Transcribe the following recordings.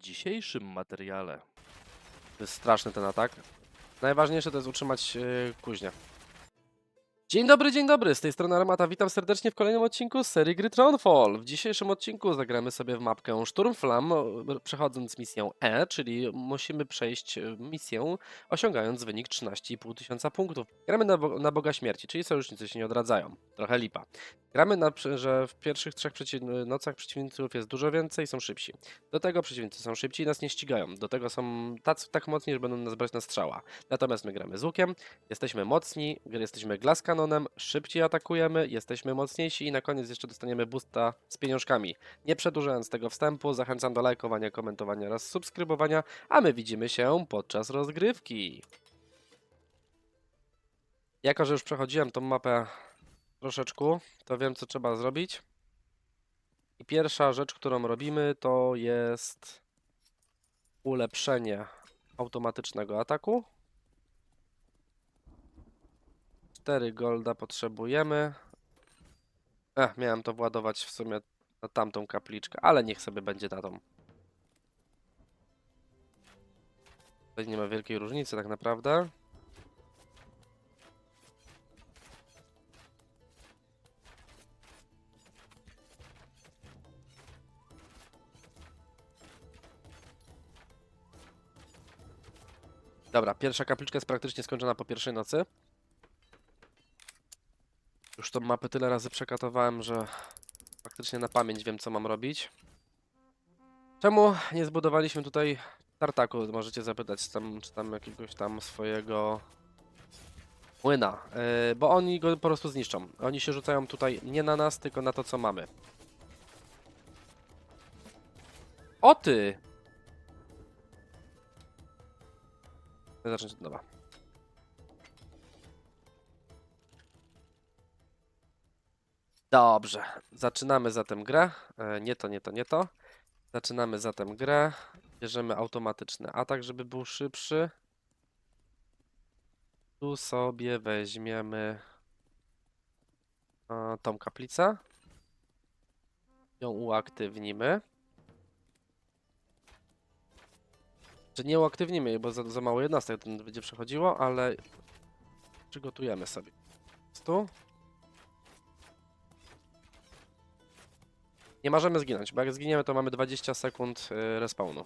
dzisiejszym materiale. To jest straszny ten atak. Najważniejsze to jest utrzymać yy, kuźnię. Dzień dobry, dzień dobry, z tej strony Armata, witam serdecznie w kolejnym odcinku z serii gry Tronfall. W dzisiejszym odcinku zagramy sobie w mapkę Sturmflam, o, przechodząc misję E, czyli musimy przejść e, misję osiągając wynik 13,5 tysiąca punktów. Gramy na, bo- na Boga Śmierci, czyli sojusznicy się nie odradzają. Trochę lipa. Gramy na, że w pierwszych trzech przeci nocach przeciwników jest dużo więcej, są szybsi. Do tego przeciwnicy są szybci i nas nie ścigają. Do tego są tacy, tak mocni, że będą nas brać na strzała. Natomiast my gramy z łukiem, jesteśmy mocni, jesteśmy glass canonem, szybciej atakujemy, jesteśmy mocniejsi i na koniec jeszcze dostaniemy boosta z pieniążkami. Nie przedłużając tego wstępu, zachęcam do lajkowania, komentowania oraz subskrybowania, a my widzimy się podczas rozgrywki. Jako, że już przechodziłem tą mapę troszeczkę, to wiem co trzeba zrobić. I pierwsza rzecz, którą robimy, to jest ulepszenie automatycznego ataku. 4 golda potrzebujemy. Ech, miałem to władować w sumie na tamtą kapliczkę, ale niech sobie będzie na tą. Tutaj nie ma wielkiej różnicy tak naprawdę. Dobra, pierwsza kapliczka jest praktycznie skończona po pierwszej nocy. Już tą mapę tyle razy przekatowałem, że faktycznie na pamięć wiem, co mam robić. Czemu nie zbudowaliśmy tutaj tartaku? Możecie zapytać, czy tam, czy tam jakiegoś tam swojego młyna. Yy, bo oni go po prostu zniszczą. Oni się rzucają tutaj nie na nas, tylko na to, co mamy. O ty! Zacząć, dobra. Dobrze, zaczynamy zatem grę. E, nie to, nie to, nie to. Zaczynamy zatem grę. Bierzemy automatyczny atak, żeby był szybszy. Tu sobie weźmiemy e, tą kaplicę. Ją uaktywnimy. Czy nie uaktywnimy jej, bo za, za mało jednostek będzie przechodziło, ale przygotujemy sobie. Tu. Nie możemy zginąć, bo jak zginiemy, to mamy 20 sekund y, respawnu.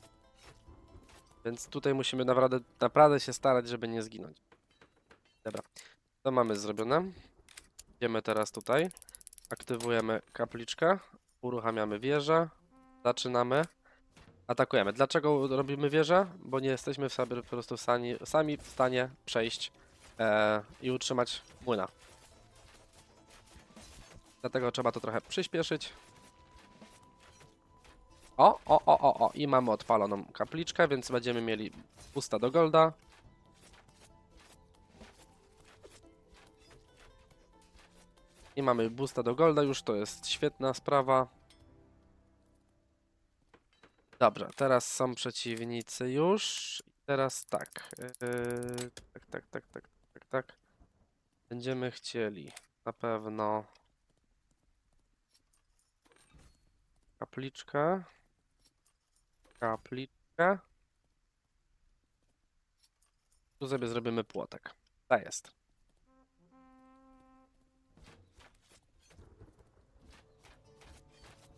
Więc tutaj musimy naprawdę, naprawdę się starać, żeby nie zginąć. Dobra, to mamy zrobione. Idziemy teraz tutaj. Aktywujemy kapliczkę. Uruchamiamy wieżę. Zaczynamy. Atakujemy. Dlaczego robimy wieżę? Bo nie jesteśmy w sobie po prostu sami, sami w stanie przejść e, i utrzymać młyna. Dlatego trzeba to trochę przyspieszyć. O, o, o, o, o. I mamy odpaloną kapliczkę, więc będziemy mieli pusta do golda. I mamy boosta do golda już, to jest świetna sprawa. Dobrze, teraz są przeciwnicy już. Teraz tak. Yy, tak, tak, tak, tak, tak, tak. Będziemy chcieli na pewno kapliczkę. Kapliczkę. Tu sobie zrobimy płotek. Ta jest.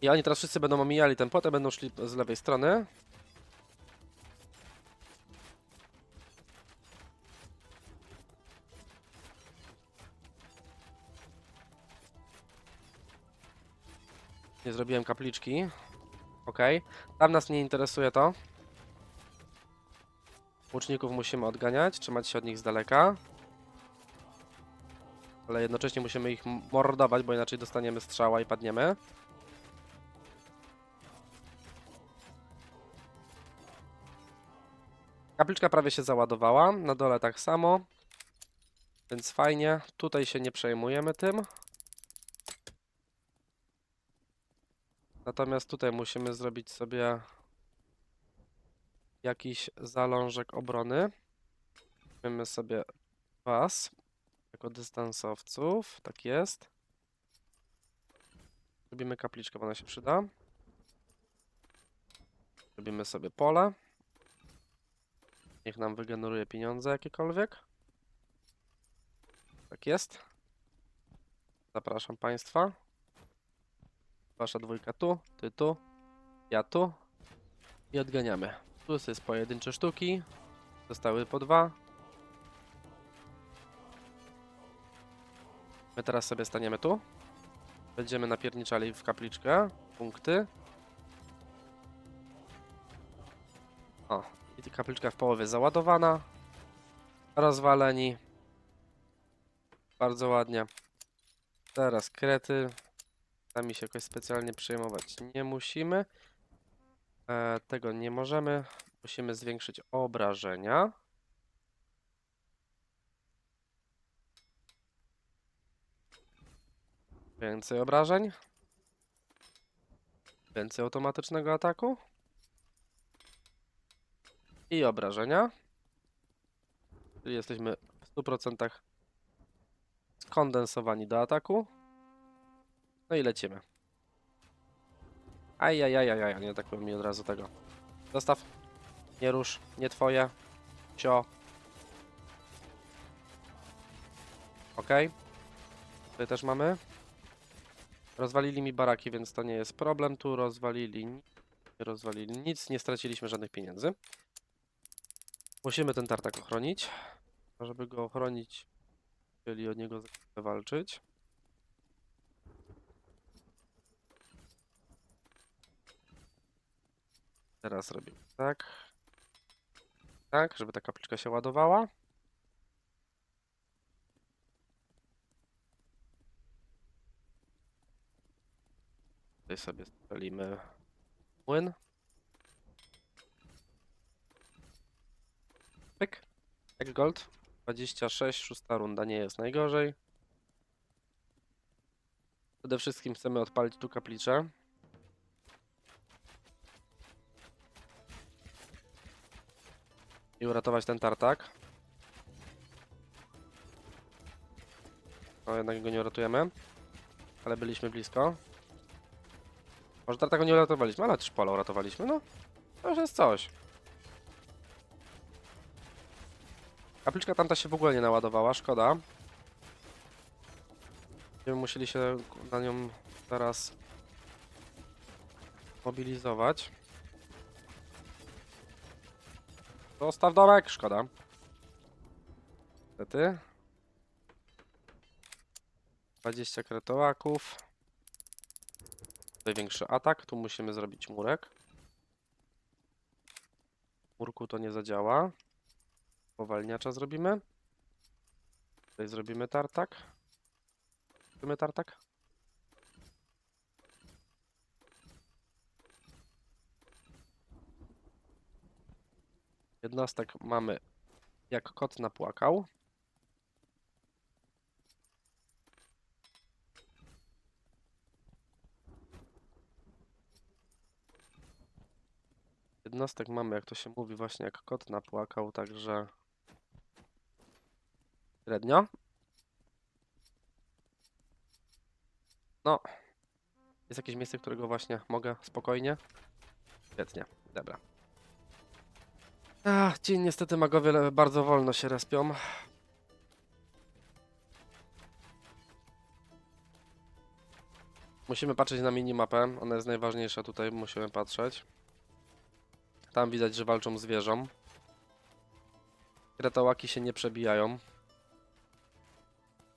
I oni teraz wszyscy będą omijali ten płotek, będą szli z lewej strony. Nie zrobiłem kapliczki. Ok. Tam nas nie interesuje to. Łuczników musimy odganiać, trzymać się od nich z daleka. Ale jednocześnie musimy ich mordować, bo inaczej dostaniemy strzała i padniemy. Kapliczka prawie się załadowała, na dole tak samo. Więc fajnie, tutaj się nie przejmujemy tym. Natomiast tutaj musimy zrobić sobie jakiś zalążek obrony. Weźmiemy sobie was jako dystansowców, tak jest. Robimy kapliczkę, bo ona się przyda. Robimy sobie pole. Niech nam wygeneruje pieniądze jakiekolwiek. Tak jest. Zapraszam Państwa. Wasza dwójka tu, ty tu, ja tu. I odganiamy. Tu jest pojedyncze sztuki. Zostały po dwa. My teraz sobie staniemy tu. Będziemy napierniczali w kapliczkę. Punkty. O, i kapliczka w połowie załadowana. Rozwaleni. Bardzo ładnie. Teraz krety. Nami się jakoś specjalnie przejmować nie musimy. E, tego nie możemy. Musimy zwiększyć obrażenia. Więcej obrażeń. Więcej automatycznego ataku. I obrażenia. Czyli jesteśmy w 100% skondensowani do ataku. No i lecimy. Ajajajajaj, nie atakują mi od razu tego. Zostaw. Nie rusz, nie twoje. Cio. Okej. Tutaj też mamy. Rozwalili mi baraki, więc to nie jest problem. Tu rozwalili, rozwalili nic, nie straciliśmy żadnych pieniędzy. Musimy ten tartak ochronić. Żeby go ochronić, chcieli od niego walczyć. Teraz robimy tak. Tak, żeby ta kapliczka się ładowała. Tutaj sobie strzelimy młyn. Pyk. Jak gold. 26, szósta runda nie jest najgorzej. Przede wszystkim chcemy odpalić tu kapliczę. I uratować ten tartak. No jednak go nie uratujemy. Ale byliśmy blisko. Może tartaku nie uratowaliśmy, ale też pola uratowaliśmy, no. To już jest coś. Kapliczka tamta się w ogóle nie naładowała, szkoda. Będziemy musieli się na nią teraz mobilizować. Zostaw domek, szkoda. Niestety. 20 kretołaków. Tutaj większy atak, tu musimy zrobić murek. Murku to nie zadziała. Powalniacza zrobimy. Tutaj zrobimy tartak. Zrobimy tartak. Jednostek mamy jak kot napłakał. Jednostek mamy, jak to się mówi, właśnie jak kot napłakał, także średnio. No, jest jakieś miejsce, którego właśnie mogę spokojnie? Świetnie, dobra. Ach, ci niestety magowie bardzo wolno się respią. Musimy patrzeć na minimapę, ona jest najważniejsza tutaj, musimy patrzeć. Tam widać, że walczą z wieżą. Kretołaki się nie przebijają.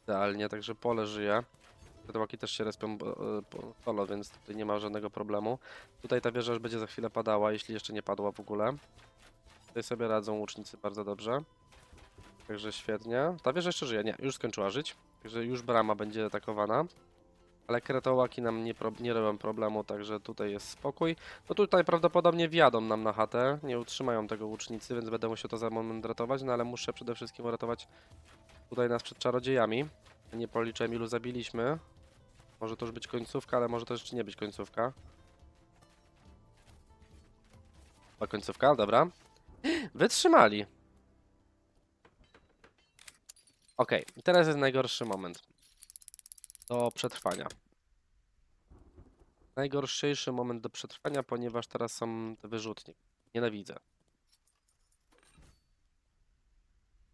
Idealnie, także pole żyje. Kretołaki też się respią e, po- solo, więc tutaj nie ma żadnego problemu. Tutaj ta wieża już będzie za chwilę padała, jeśli jeszcze nie padła w ogóle. Tutaj sobie radzą łucznicy bardzo dobrze. Także świetnie. Ta wieża jeszcze żyje. Nie, już skończyła żyć. Także już brama będzie atakowana. Ale kretołaki nam nie, pro, nie robią problemu, także tutaj jest spokój. No tutaj prawdopodobnie wjadą nam na chatę. Nie utrzymają tego łucznicy, więc będę musiał to za moment ratować. No ale muszę przede wszystkim uratować tutaj nas przed czarodziejami. Nie policzyłem ilu zabiliśmy. Może to już być końcówka, ale może to jeszcze nie być końcówka. A końcówka, dobra. Wytrzymali. Okej, teraz jest najgorszy moment do przetrwania. najgorszy moment do przetrwania, ponieważ teraz są te wyrzutnie. Nienawidzę.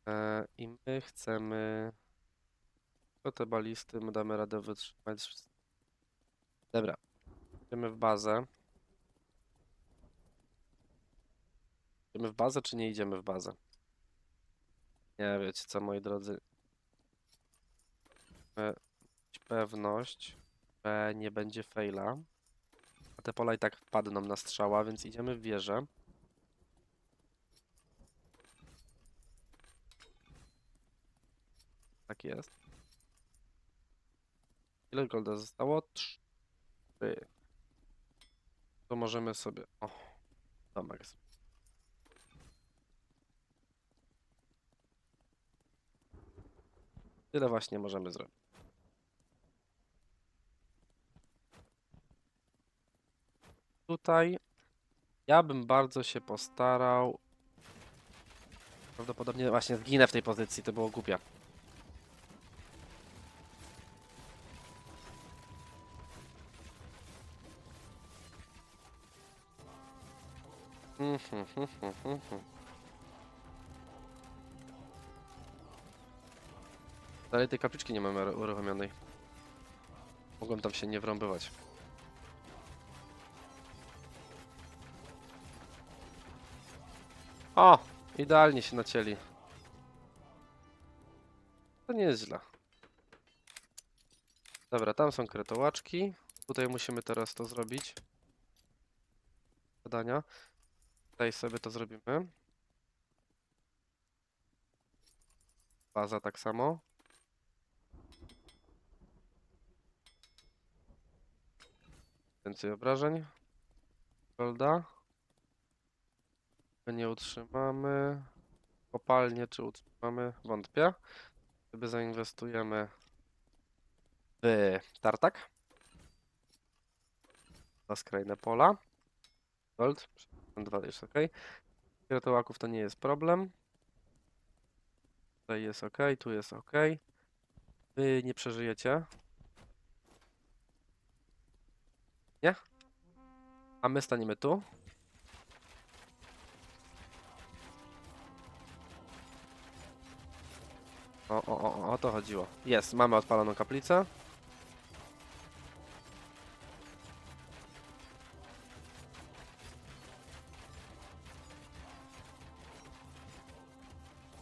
E, I my chcemy... To te balisty my damy radę wytrzymać. Dobra. Idziemy w bazę. Idziemy w bazę, czy nie idziemy w bazę? Nie wiecie co, moi drodzy. E, mieć pewność, że nie będzie faila. A te pola i tak wpadną na strzała, więc idziemy w wieżę. Tak jest. Ile golda zostało? Trzy. To możemy sobie... O, domek. z- Tyle właśnie możemy zrobić. Tutaj ja bym bardzo się postarał. Prawdopodobnie właśnie zginę w tej pozycji, to było głupie. Mhm, mhm, mhm, Dalej tej kapliczki nie mamy ru- uruchomionej. Mogą tam się nie wrąbywać. O! Idealnie się nacięli. To nie jest źle. Dobra, tam są kretołaczki. Tutaj musimy teraz to zrobić. Zadania. Tutaj sobie to zrobimy. Baza tak samo. Więcej obrażeń. Golda. Nie utrzymamy. Kopalnie czy utrzymamy? Wątpię. Sobie zainwestujemy w tartak. Na skrajne pola. Gold. Dwa jest ok. Kretołaków to nie jest problem. Tutaj jest ok, tu jest ok. Wy nie przeżyjecie. Nie? A my staniemy tu. O, o, o, o to chodziło. Jest, mamy odpaloną kaplicę.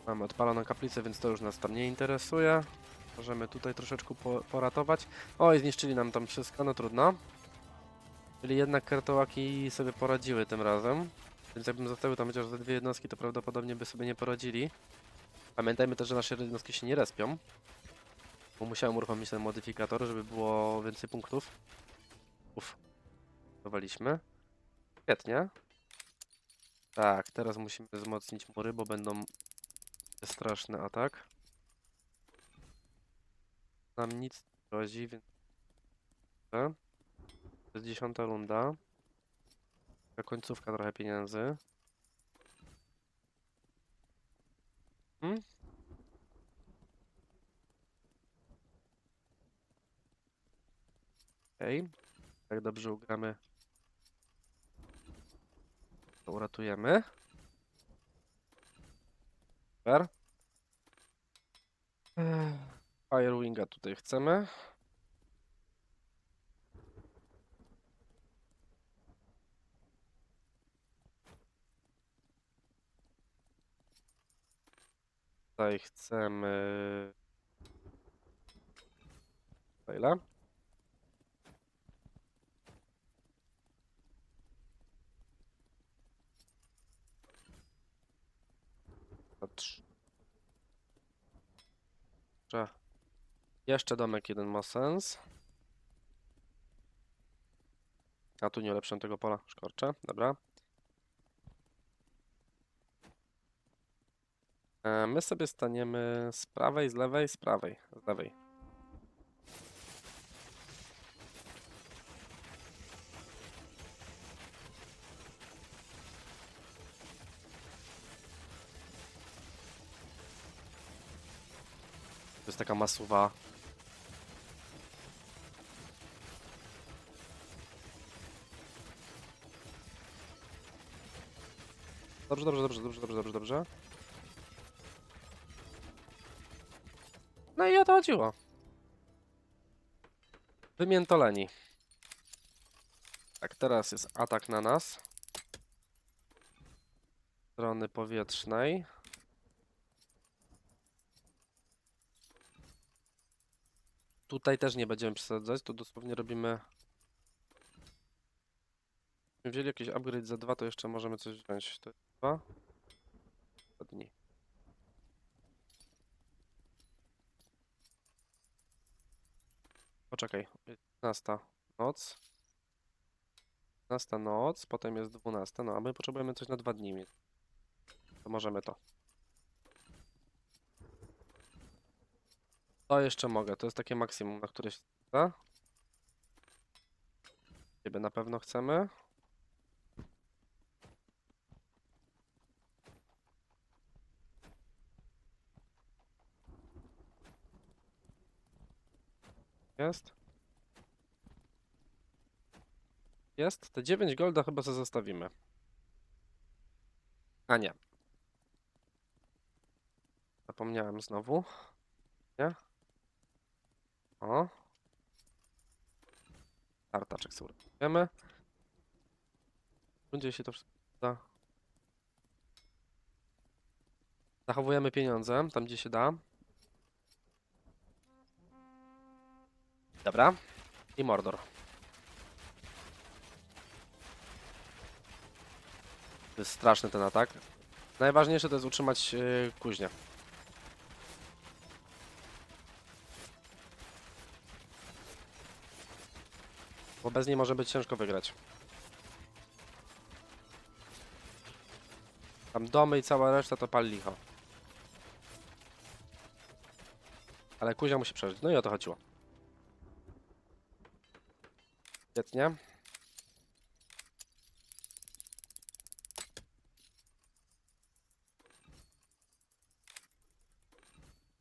Mamy odpaloną kaplicę, więc to już nas tam nie interesuje. Możemy tutaj troszeczkę po, poratować. Oj, zniszczyli nam tam wszystko, no trudno. Czyli jednak kartołaki sobie poradziły tym razem. Więc jakbym zostawił tam chociaż ze dwie jednostki, to prawdopodobnie by sobie nie poradzili. Pamiętajmy też, że nasze jednostki się nie respią. Bo musiałem uruchomić ten modyfikator, żeby było więcej punktów. Uff. Dowaliśmy. Świetnie. Tak, teraz musimy wzmocnić mury, bo będą straszny atak. Nam nic nie grozi, więc... To jest dziesiąta runda. Taka końcówka trochę pieniędzy. Hmm? Okej. Jak dobrze ugramy, to uratujemy. Super. Ech, Firewinga tutaj chcemy. Tutaj chcemy... Za trzy. Jeszcze- domek jeden ma sens. A tu nie ulepszę tego pola, szkorczę, dobra. E, my sobie staniemy z prawej, z lewej, z prawej, z lewej. To jest taka masuwa. Dobrze, dobrze, dobrze, dobrze, dobrze, dobrze, dobrze. Chodziło. Wymiętoleni. Tak, teraz jest atak na nas. Strony powietrznej. Tutaj też nie będziemy przesadzać, tu dosłownie robimy... Wzięli jakiś upgrade za dwa, to jeszcze możemy coś wziąć. To jest. Dwa dni. Poczekaj, jest 15 noc. 15 noc, potem jest 12, no a my potrzebujemy coś na dwa dni. To możemy to. To jeszcze mogę, to jest takie maksimum, na które się da. Ciebie na pewno chcemy. Jest. Jest. Te 9 golda chyba sobie zostawimy. A nie. Zapomniałem znowu. Nie? O. Tartaczek sobie urobimy. Będzie się to wszystko da. Zachowujemy pieniądze tam, gdzie się da. Dobra. I Mordor. To jest straszny ten atak. Najważniejsze to jest utrzymać yy, kuźnię. Bo bez niej może być ciężko wygrać. Tam domy i cała reszta to pal licho. Ale kuzia musi przeżyć. No i o to chodziło. Świetnie.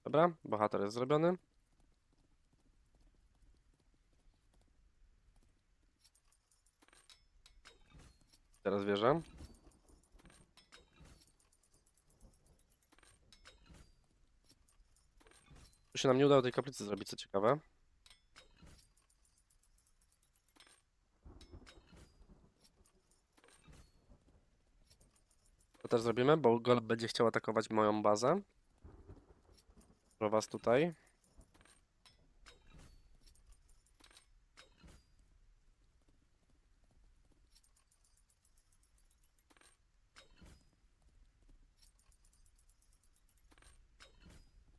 Dobra, bohater jest zrobiony. Teraz wierzę. Tu się nam nie udało tej kaplicy zrobić, co ciekawe. Też zrobimy, bo Golem będzie chciał atakować moją bazę. Pro was tutaj.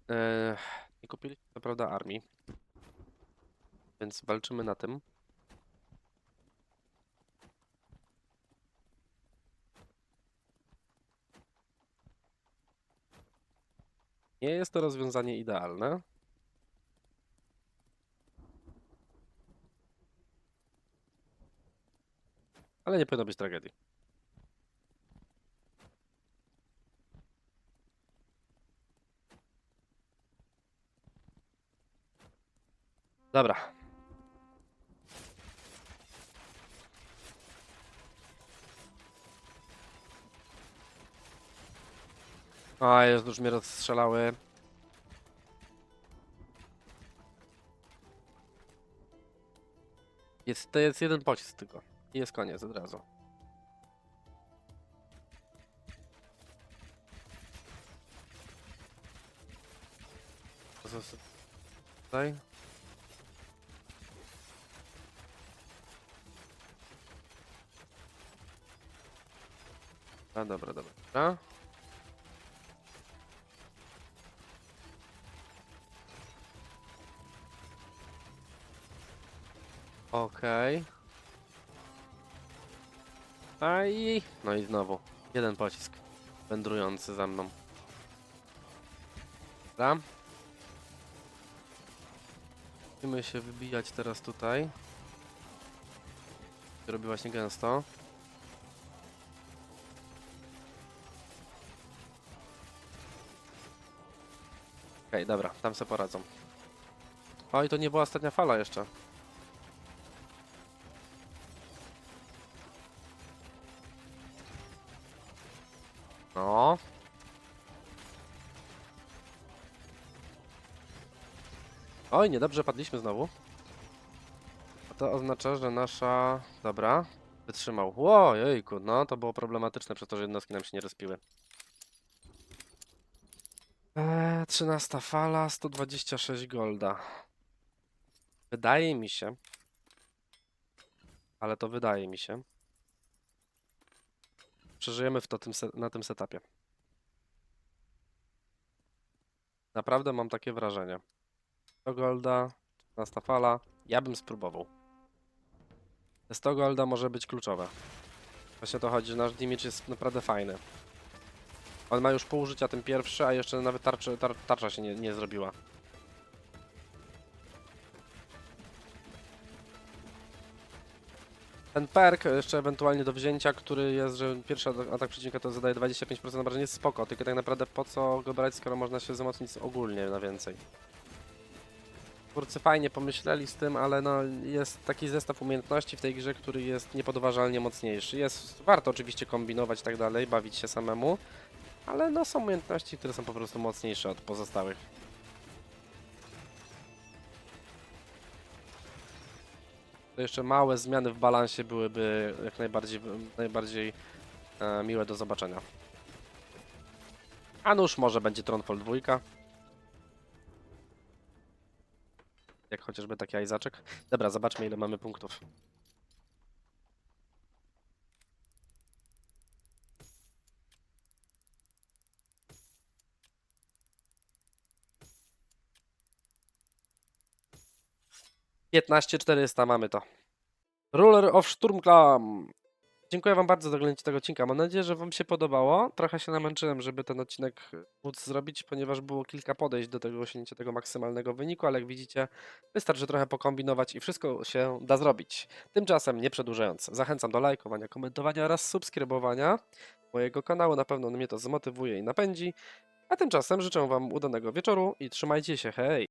Eee, nie kupiliśmy co prawda armii, więc walczymy na tym. Nie jest to rozwiązanie idealne. Ale nie powinno być tragedii. Dobra. A, jest, już mnie rozstrzelały. Jest, to jest jeden pocisk tylko. I jest koniec od razu. Jest Tutaj. A, dobra, dobra. dobra. Okej. A i... No i znowu. Jeden pocisk. Wędrujący za mną. Dobra. Musimy się wybijać teraz tutaj. Robi właśnie gęsto. Okej, dobra, tam sobie poradzą. Oj, to nie była ostatnia fala jeszcze. Oj, niedobrze padliśmy znowu. A to oznacza, że nasza... Dobra, wytrzymał. Ło, jejku, no to było problematyczne przez to, że jednostki nam się nie rozpiły. Eee, 13 fala, 126 golda. Wydaje mi się, ale to wydaje mi się, przeżyjemy w to tym na tym setupie. Naprawdę mam takie wrażenie. 100 golda, 15 fala, ja bym spróbował. Te 100 golda może być kluczowe. Właśnie o to chodzi, że nasz damage jest naprawdę fajny. On ma już pół życia ten pierwszy, a jeszcze nawet tarczy, tar, tarcza się nie, nie zrobiła. Ten perk jeszcze ewentualnie do wzięcia, który jest, że pierwszy atak przeciwnika to zadaje 25% obrażeń, jest spoko, tylko tak naprawdę po co go brać, skoro można się wzmocnić ogólnie na więcej. Twórcy fajnie pomyśleli z tym, ale no jest taki zestaw umiejętności w tej grze, który jest niepodważalnie mocniejszy. Jest, warto oczywiście kombinować i tak dalej, bawić się samemu, ale no są umiejętności, które są po prostu mocniejsze od pozostałych. To jeszcze małe zmiany w balansie byłyby jak najbardziej, najbardziej e, miłe do zobaczenia. A nuż może będzie Tronfall 2. Jak chociażby taki Izaczek. Dobra, zobaczmy ile mamy punktów. Piętnaście czterysta mamy to. Ruler of Sturmklam. Dziękuję Wam bardzo za oglądanie tego odcinka. Mam nadzieję, że Wam się podobało. Trochę się namęczyłem, żeby ten odcinek móc zrobić, ponieważ było kilka podejść do tego osiągnięcia tego maksymalnego wyniku, ale jak widzicie, wystarczy trochę pokombinować i wszystko się da zrobić. Tymczasem, nie przedłużając, zachęcam do lajkowania, komentowania oraz subskrybowania mojego kanału. Na pewno mnie to zmotywuje i napędzi. A tymczasem życzę Wam udanego wieczoru i trzymajcie się, hej!